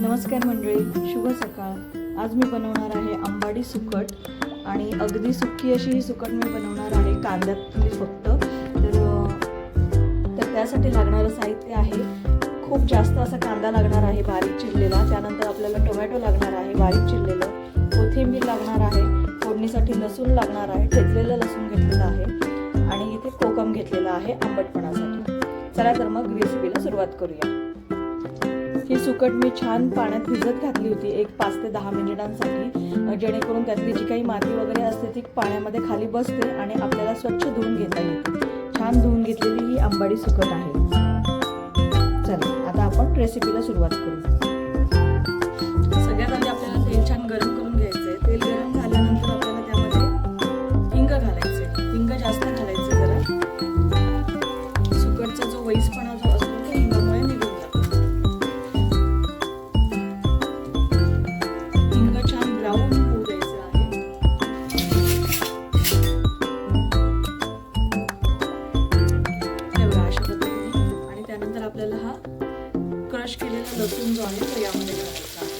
नमस्कार मंडळी शुभ सकाळ. आज मी बनवणार आहे आंबाडी सुकट आणि अगदी सुक्की अशी ही सुकट मी बनवणार आहे कांद्यातली म्हणजे फक्त. तर तर त्यासाठी लागणारं साहित्य आहे. खूप जास्त असा कांदा लागणार आहे बारीक चिरलेला. त्यानंतर आपल्याला टोमॅटो लागणार आहे बारीक चिरलेलं. कोथिंबीर लागणार आहे. फोडणीसाठी लसूण लागणार आहे. ठेचलेलं लसूण घेतलेलं आहे. आणि इथे कोकम घेतलेला आहे आंबटपणासाठी. चला तर मग रेसिपीला सुरुवात करूया. ही सुकट मी छान पाण्यात भिजत घातली होती एक पाच ते दहा मिनिटांसाठी. जेणेकरून त्यातली जी काही माती वगैरे असते ती पाण्यामध्ये खाली बसते आणि आपल्याला स्वच्छ धुवून घेता येते. छान धुवून घेतलेली ही आंबाडी सुकट आहे. चला आता आपण रेसिपीला सुरुवात करू. क्रश केलेला लसूण जो आहे तो यामध्ये घालायचा आहे त्यानंतर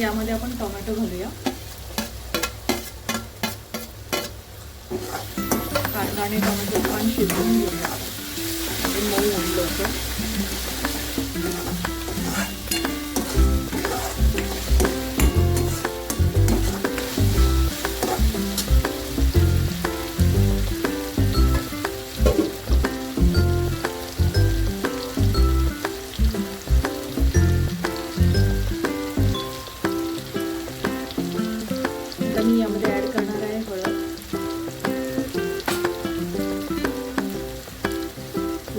यामध्ये आपण टोमॅटो घालूया. कांदा आणि टोमॅटो छान शिजवून घेऊया. मऊ होईल लवकर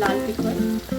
লাল পিঠা।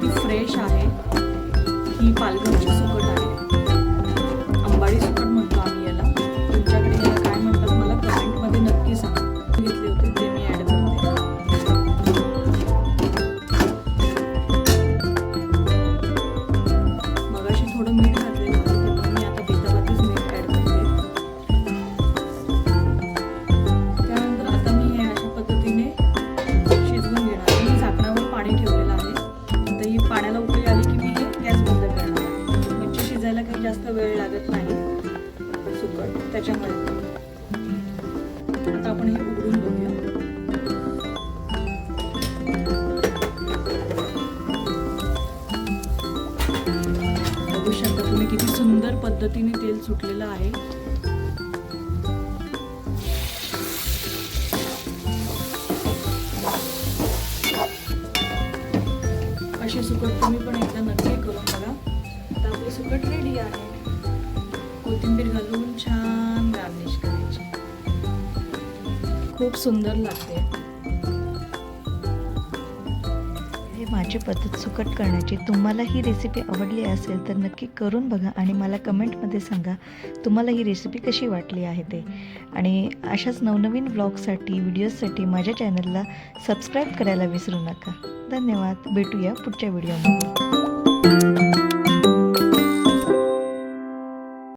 अगदी फ्रेश आहे. ही पालघरची सुकट आहे. सुंदर पद्धतीने तेल सुटलेलं आहे. असे सुकट तुम्ही पण एकदा नक्की करून बघा. आता आपली सुकट रेडी आहे. कोथिंबीर घालून छान गार्निश करायची. खूप सुंदर लागते. माझी पद्धत सुकट करण्याची तुम्हाला ही रेसिपी आवडली असेल तर नक्की करून बघा आणि मला कमेंटमध्ये सांगा तुम्हाला ही रेसिपी कशी वाटली आहे ते. आणि अशाच नवनवीन ब्लॉगसाठी व्हिडिओजसाठी माझ्या चॅनलला सबस्क्राईब करायला विसरू नका. धन्यवाद. भेटूया पुढच्या व्हिडिओमध्ये